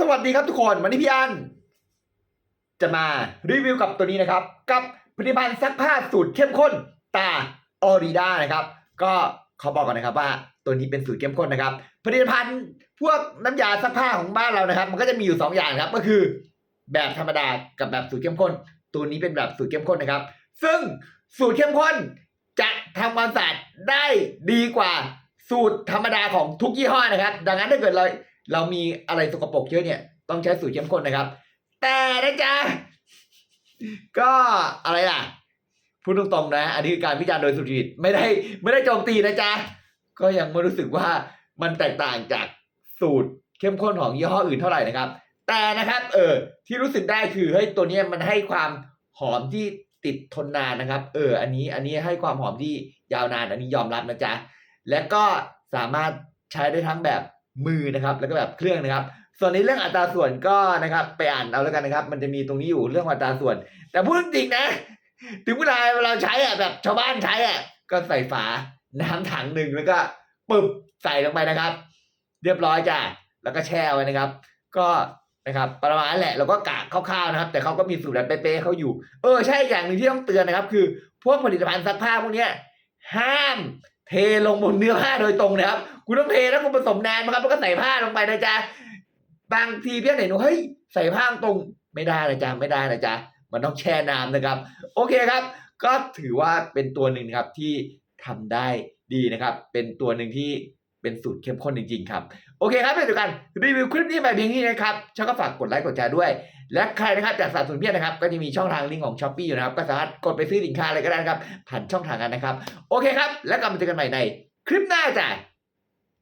สวัสดีครับทุกคนวันนี้พี่อัน จะมารีวิวกับตัวนี้นะครับ กับผลิตภัณฑ์ซักผ้าสูตรเข้มข้นตาออริด้านะครับ ก็ขอบอกก่อนนะครับว่า ตัวนี้เป็นสูตรเข้มข้นนะครับ ผลิตภัณฑ์พวกน้ำยาซักผ้าของบ้านเรานะครับ มันก็จะมีอยู่สองอย่างครับ ก็คือแบบธรรมดากับแบบสูตรเข้มข้น ตัวนี้เป็นแบบสูตรเข้มข้นนะครับ ซึ่งสูตรเข้มข้นจะทำความสะอาดได้ดีกว่าสูตรธรรมดาของทุกยี่ห้อนะครับ ดังนั้นถ้าเกิดเรา เรามีอะไรสกปรกเยอะเนี่ย ต้องใช้สูตรเข้มข้นนะครับ แต่นะจ๊ะก็อะไรล่ะพูดตรงๆนะ อันนี้คือการวิจารณ์โดยสุจริตไม่ได้ไม่ได้โจมตีนะจ๊ะก็ยังไม่รู้สึกว่ามันแตกต่างจากสูตรเข้มข้นของยี่ห้ออื่นเท่าไหร่นะครับ แต่นะครับเออที่รู้สึกได้คือเฮ้ยตัวนี้มันให้ความหอมที่ติดทนนานนะครับ เออ อันนี้อันนี้ให้ความหอมที่ยาวนานอันนี้ยอมรับนะจ๊ะและก็สามารถใช้ได้ทั้งแบบ มือนะครับ แล้วก็แบบเครื่องนะครับ ส่วนในเรื่องอัตราส่วนก็นะครับ ไปอ่านเอาแล้วกันนะครับ มันจะมีตรงนี้อยู่เรื่องอัตราส่วน แต่พูดจริงนะ ถึงเวลาเราใช้อะแบบชาวบ้านใช้อะก็ใส่ฝาน้ำถังหนึ่งแล้วก็ปึบใส่ลงไปนะครับ เรียบร้อยจ้ะแล้วก็แช่ไว้นะครับ ก็นะครับ ประมาณแหละเราก็กะคร่าวๆนะครับ แต่เขาก็มีสูตรแบบเป๊ะๆเขาอยู่ เออใช่อย่างหนึ่งที่ต้องเตือนนะครับ คือพวกผลิตภัณฑ์ซักผ้าพวกเนี้ยห้ามเทลงบนเนื้อผ้าโดยตรงนะครับ คุณต้องเทแล้วคุณผสมน้ำนะครับแล้วก็ใส่ผ้าลงไปนะจ๊ะบางทีเพี่อนเห็นว่าเฮ้ยใส่ผ้าตรงไม่ได้นะจ๊ะไม่ได้นะจ๊ะมันต้องแช่น้ำนะครับ โอเคครับ ก็ถือว่าเป็นตัวหนึ่งครับที่ทำได้ดีนะครับ เป็นตัวหนึ่งที่เป็นสูตรเข้มข้นจริงๆครับ โอเคครับเดี๋ยวกันรีวิวคลิปนี้แบบเพียงนี้นะครับช่องก็ฝากกดไลค์กดแชร์ด้วย และใครนะครับจากสนับสนุนเพียรนะครับ ก็จะมีช่องทางลิงก์ของช้อปปี้อยู่นะครับ ก็สามารถกดไปซื้อสินค้าอะไรก็ได้นะครับ ผ่านช่องทางนั้นนะครับ โอเคครับ แล้วกลับมาเจอกันใหม่ในคลิปหน้าจ้ะ